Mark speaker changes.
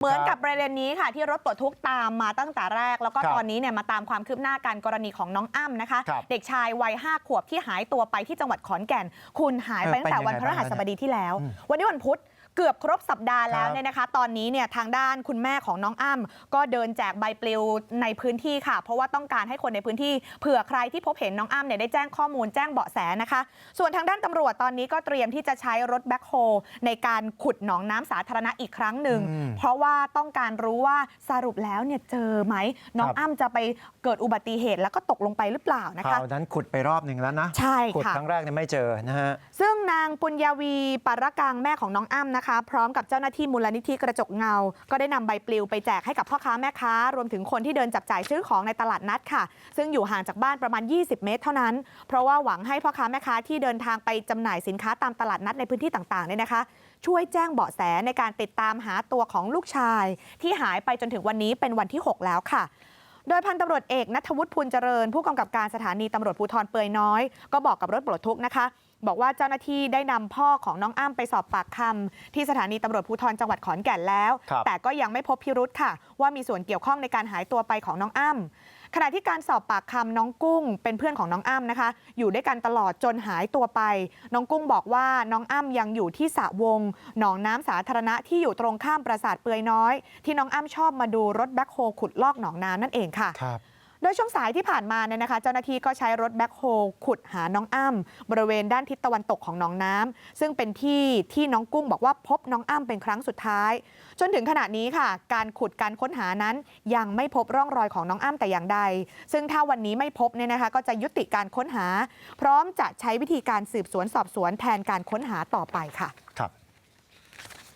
Speaker 1: เหมือนกับประเด็นนี้ค่ะที่รถปลดทุกข์ตามมาตั้งแต่แรกแล้วก็
Speaker 2: ครับ
Speaker 1: ตอนนี้เนี่ยมาตามความคืบหน้าการกรณีของน้องอ้ำนะคะ
Speaker 2: ครับ
Speaker 1: เด็กชายวัยห้าขวบที่หายตัวไปที่จังหวัดขอนแก่น คุณหายไป
Speaker 2: เออ
Speaker 1: ตั้งแต่
Speaker 2: เป็นยังไง
Speaker 1: วันพฤหัสบดีที่แล้ว
Speaker 2: อืม
Speaker 1: วันนี้วันพุธ เกือบครบสัปดาห์แล้ว
Speaker 2: ครับ
Speaker 1: เนี่ยนะคะ ตอนนี้เนี่ยทางด้านคุณแม่ของน้องอ้ำก็เดินแจกใบปลิวในพื้นที่ค่ะ เพราะว่าต้องการให้คนในพื้นที่เผื่อใครที่พบเห็นน้องอ้ำเนี่ยได้แจ้งข้อมูลแจ้งเบาะแสนะคะ ส่วนทางด้านตำรวจตอนนี้ก็เตรียมที่จะใช้รถแบ็คโฮในการขุดหนองน้ำสาธารณะอีกครั้งหนึ่ง
Speaker 2: อืม
Speaker 1: เพราะว่าต้องการรู้ว่าสรุปแล้วเนี่ยเจอไหมน้อง
Speaker 2: ครับ
Speaker 1: อ้ำจะไปเกิดอุบัติเหตุแล้วก็ตกลงไปหรือเปล่านะ
Speaker 2: ค
Speaker 1: คะ
Speaker 2: ราวนั้นขุดไปรอบหนึ่งแล้วนะ
Speaker 1: ใช่
Speaker 2: ขุด
Speaker 1: ค่ะ
Speaker 2: ครั้งแรกเนี่ยไม่เจอนะฮะ
Speaker 1: ซึ่งนางปุญญาวีปารกังแม่ของน้องอ้ำนะคะพร้อมกับเจ้าหน้าที่มูลนิธิกระจกเงา ก็ได้นำใบปลิวไปแจกให้กับพ่อค้าแม่ค้ารวมถึงคนที่เดินจับจ่ายซื้อของในตลาดนัดค่ะ ซึ่งอยู่ห่างจากบ้านประมาณ 20 เมตร เท่านั้น เพราะว่าหวังให้พ่อค้าแม่ค้าที่เดินทางไปจำหน่ายสินค้าตามตลาดนัดในพื้นที่ต่างๆเนี่ยนะคะช่วยแจ้งเบาะแสในการติดตามหาตัวของลูกชาย ที่หายไปจนถึงวันนี้เป็นวันที่ 6 แล้วค่ะ โดยพันตำรวจเอกนัทวุฒิพูลเจริญ ผู้กำกับการสถานีตำรวจภูธรเปือยน้อย ก็บอกกับรถปลดทุกข์นะคะ บอกว่าเจ้าหน้าที่ได้นำพ่อของน้องอ้ำไปสอบปากคำที่สถานีตำรวจภูธรจังหวัดขอนแก่นแล้ว
Speaker 2: ครับ
Speaker 1: แต่ก็ยังไม่พบพิรุธค่ะ ว่ามีส่วนเกี่ยวข้องในการหายตัวไปของน้องอ้ำขณะที่การสอบปากคำน้องกุ้งเป็นเพื่อนของน้องอ้ำนะคะ อยู่ด้วยกันตลอดจนหายตัวไป น้องกุ้งบอกว่าน้องอ้ำยังอยู่ที่สระวง หนองน้ำสาธารณะที่อยู่ตรงข้ามปราสาทเปือยน้อย ที่น้องอ้ำชอบมาดูรถแบ็คโฮขุดลอกหนองน้ำนั่นเองค่ะ
Speaker 2: ครับ
Speaker 1: โดยช่วงสายที่ผ่านมาเนี่ยนะคะเจ้าหน้าที่ก็ใช้รถแบ็คโฮขุดหาน้องอ้ำบริเวณด้านทิศตะวันตกของหนองน้ำซึ่งเป็นที่ที่น้องกุ้งบอกว่าพบน้องอ้ำเป็นครั้งสุดท้าย จนถึงขณะนี้ค่ะ การขุดการค้นหานั้นยังไม่พบร่องรอยของน้องอ้ำแต่อย่างใด ซึ่งถ้าวันนี้ไม่พบเนี่ยนะคะก็จะยุติการค้นหา พร้อมจะใช้วิธีการสืบสวนสอบสวนแทนการค้นหาต่อไปค่ะ
Speaker 2: ครับ